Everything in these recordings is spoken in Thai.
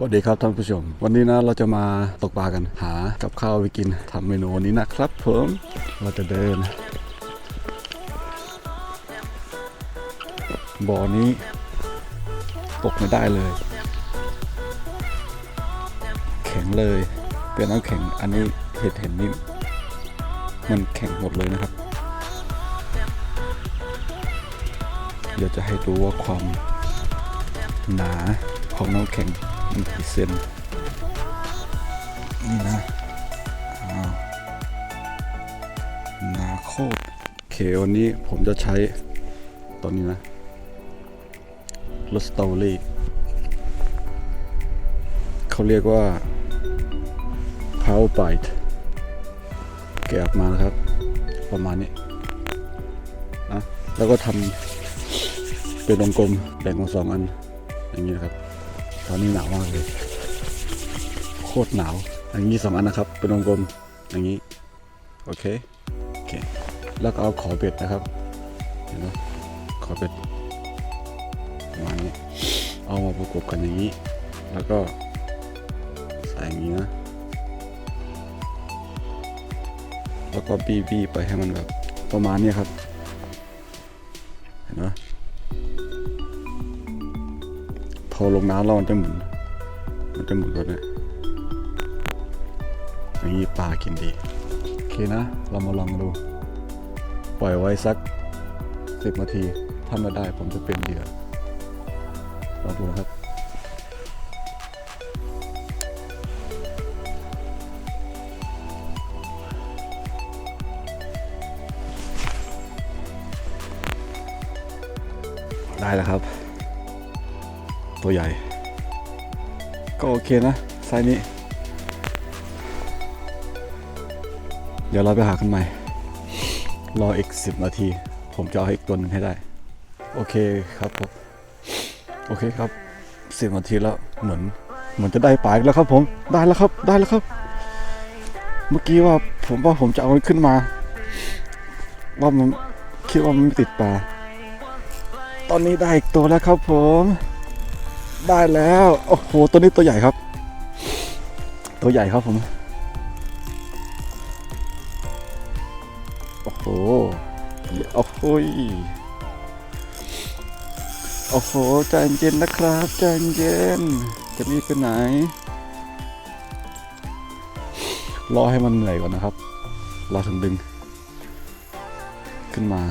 สวัสดีครับท่านผู้ชม วันนี้นะเราจะมาตกปลากันหากับข้าวไปกินทำเมนูนนี้นะครับผมเราจะเดิน บ่อนี้ ตกไม่ได้เลย แข็งเลยเป็นน้ำแข็งอันนี้เห็ดเห็นนี่มันแข็งหมดเลยนะครับ เดี๋ยวจะให้ดูว่าความหนาของน้ำแข็งันกี่เซนนี่นะนาโคโเควันนี้ผมจะใช้ตอนนี้นะรสตอรี่เขาเรียกว่า power bite แกะออกมานะครับ ประมาณนี้นะแล้วก็ทำเป็นวงกลมแบ่งเป็นสองอัน อย่างนี้นะครับ ตอนนี้หนาวมากเลย โคตรหนาว อย่างนี้สองอันนะครับ เป็นวงกลมอย่างนี้ โอเค โอเค แล้วก็เอาขอเบ็ดนะครับ เห็นไหมขอเบ็ดประมาณนี้ เอามาประกบกันอย่างนี้ แล้วก็ใส่อย่างนี้นะ แล้วก็บีบีไปให้มันแบบประมาณนี้ครับ พอลงน้ำแล้วมันจะหมุน มันจะหมุนแบบนี้อย่างนี้ปลากินดี โอเคนะ เรามาลองดู ปล่อยไว้สักสิบนาที ถ้าม่ได้ผมจะเป็นเหยื่อลองดูนะครับได้แล้วครับ ตัวใหญ่ ก็โอเคนะไซส์นี้ เดี๋ยวเราไปหากันใหม่ รออีก 10 นาที ผมจะเอาอีกตัวหนึงให้ได้ โอเคครับผมโอเคครับ 10 นาทีแล้วเหมือนเหมือนจะได้ปลาแล้วครับผมได้แล้วครับได้แล้วครับ เมื่อกี้ว่าผมว่าผมจะเอาขึ้นมา ว่ามันคิดว่ามันไม่ติดปลาตอนนี้ได้อีกตัวแล้วครับผม ได้แล้วโอ้โหตัวนี้ตัวใหญ่ครับ ตัวใหญ่ครับผมโอ้โหโอ้โหยโอ้โหใจเย็นนะครับใจเย็นจะรีบไปไหน รอให้มันเหนื่อยก่อนนะครับ รอถึงดึง ขึ้นมา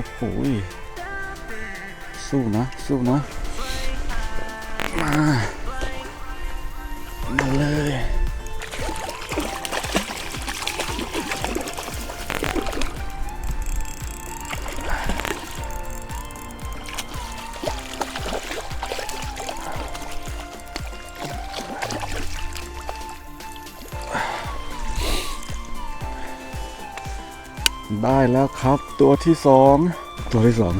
อ้โหสู้นะ สู้นะ มา ได้แล้วครับตัวที่สองตัวที่สอง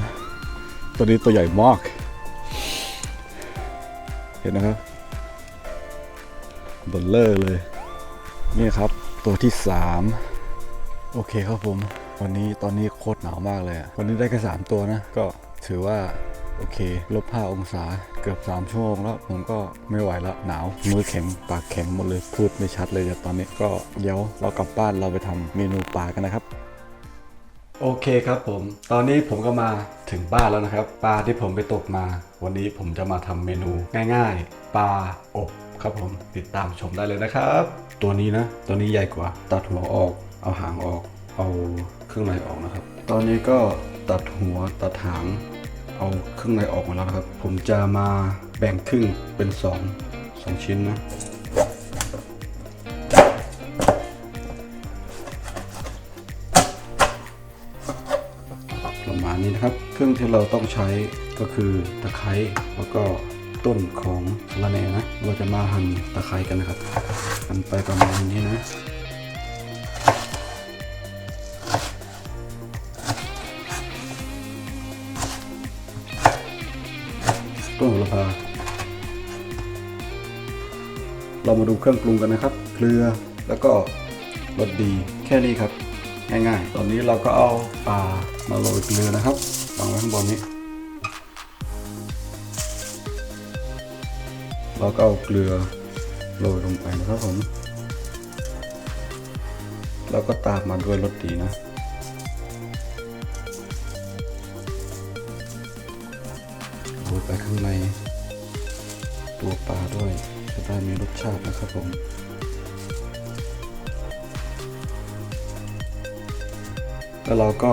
ตัวนี้ตัวใหญ่มาก เห็นนะครับบลเลอร์เลย นี่ครับตัวที่สามโอเคครับผม วันนี้ตอนนี้โคตรหนาวมากเลยวันนี้ได้แค่สามตัวนะ ก็ถือว่าโอเค ลบห้าองศาเกือบสามชั่วโมงแล้ว ผมก็ไม่ไหวแล้วหนาว มือแข็ง ปากแข็งหมดเลย พูดไม่ชัดเลยแต่ตอนนี้ก็เดี๋ยวเรากลับบ้านเราไปทำเมนูปลากันนะครับ โอเคครับผม ตอนนี้ผมก็มาถึงบ้านแล้วนะครับ ปลาที่ผมไปตกมา วันนี้ผมจะมาทำเมนูง่าย ๆ ปลาอบครับผม ติดตามชมได้เลยนะครับ ตัวนี้นะ ตัวนี้ใหญ่กว่า ตัดหัวออก เอาหางออก เอาเครื่องในออกนะครับ ตอนนี้ก็ตัดหัวตัดหาง เอาเครื่องในออกมาแล้วครับ ผมจะมาแบ่งครึ่งเป็นสองสองชิ้นนะ นะครับ เครื่องที่เราต้องใช้ก็คือตะไคร้แล้วก็ต้นของสะระแหน่นะ เราจะมาหั่นตะไคร้กันนะครับหั่นไปประมาณนี้นะต้นโหระพาเรามาดูเครื่องปรุงกันนะครับ เกลือแล้วก็รสดีแค่นี้ครับ ง่ายๆ ตอนนี้เราก็เอาปลามาโรยเกลือนะครับวางไว้ข้างบนนี้ เราก็เอาเกลือโรยลงไปนะครับผมแล้วก็ตามมาด้วยรสดีนะโรยไปข้างในตัวปลาด้วยจะได้มีรสชาตินะครับผม แล้วเราก็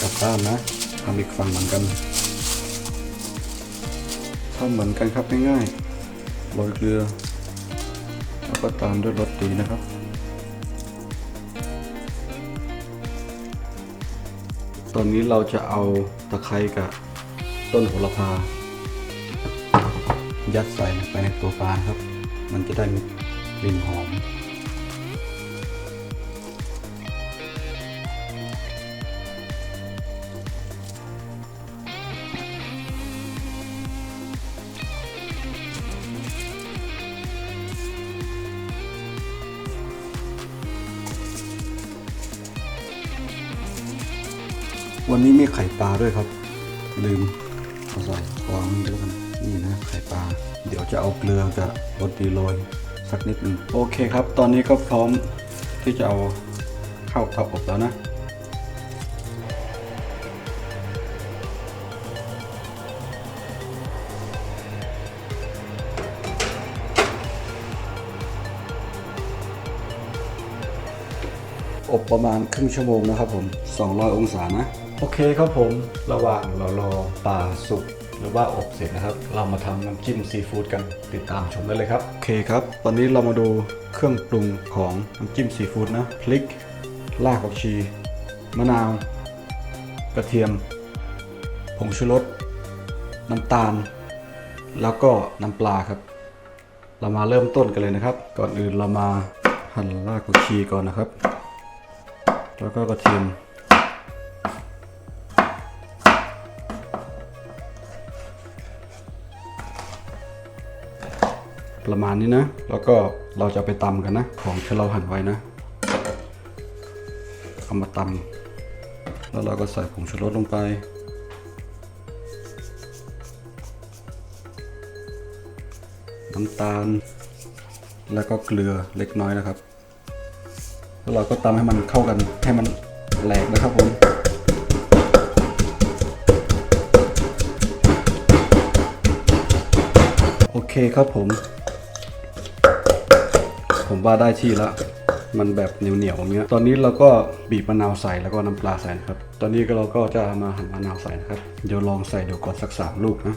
กลับด้านนะทำอีกฝั่งเหมือนกันทำเหมือนกันครับง่ายๆโรยเกลือ แล้วก็ตามด้วยรสดีนะครับ ตอนนี้เราจะเอาตะไคร้กับต้นโหระพา ยัดใส่ลงไปในตัวปลาครับ มันจะได้มีกลิ่นหอม วันนี้มีไข่ปลาด้วยครับ ลืมเอาใส่วางนี่ด้วกันนี่นะไข่ปลา เดี๋ยวจะเอาเกลือกับรสดีโรยสักนิดหนึ่งโอเคครับ ตอนนี้ก็พร้อมที่จะเอาเข้าเตาอบแล้วนะอบประมาณครึ่งชั่วโมงนะครับผม 200 องศานะ โอเคครับผมระหว่างเรารอปลาสุกหรือว่าอบเสร็จนะครับ เรามาทำน้ำจิ้มซีฟู้ดกันติดตามชมได้เลยครับ โอเคครับ ตอนนี้เรามาดูเครื่องปรุงของน้ำจิ้มซีฟู้ดนะพริกรากผักชี มะนาว กระเทียม ผงชูรส น้ำตาล แล้วก็น้ำปลาครับ เรามาเริ่มต้นกันเลยนะครับ ก่อนอื่นเรามาหั่นรากผักชีก่อนนะครับ แล้วก็กระเทียม ประมาณนี้นะ แล้วก็เราจะไปตำกันนะ ของที่เราหั่นไว้นะเอามาตำแล้วเราก็ใส่ผงชูรสลงไป น้ำตาล แล้วก็เกลือเล็กน้อยนะครับ แล้วเราก็ตำให้มันเข้ากันให้มันแหลกนะครับผมโอเคครับผม ผมว่าได้ที่แล้วมันแบบเหนียวๆอย่างเงี้ย ตอนนี้เราก็บีบมะนาวใส่แล้วก็น้ำปลาใส่นะครับ ตอนนี้ก็เราก็จะมาหั่นมะนาวใส่นะครับ เดี๋ยวลองใส่เดูก่อนสักสามลูกนะ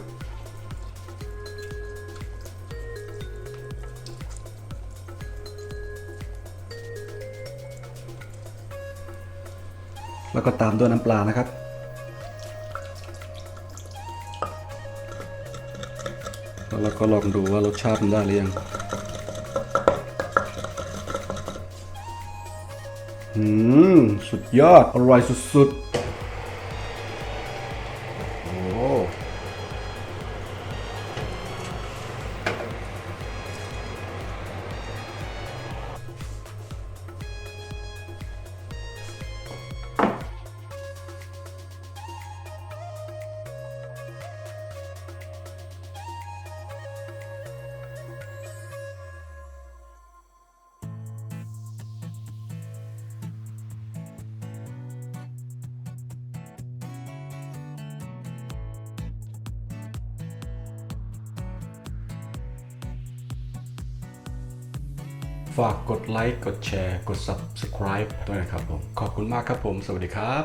แล้วก็ตามด้วยน้ำปลานะครับแล้วเราก็ลองดูว่ารสชาติมันได้หรือยัง อืม สุดยอด อร่อยสุดๆ ฝากกดไลค์กดแชร์กด Subscribe ด้วยนะครับผม ขอบคุณมากครับผม สวัสดีครับ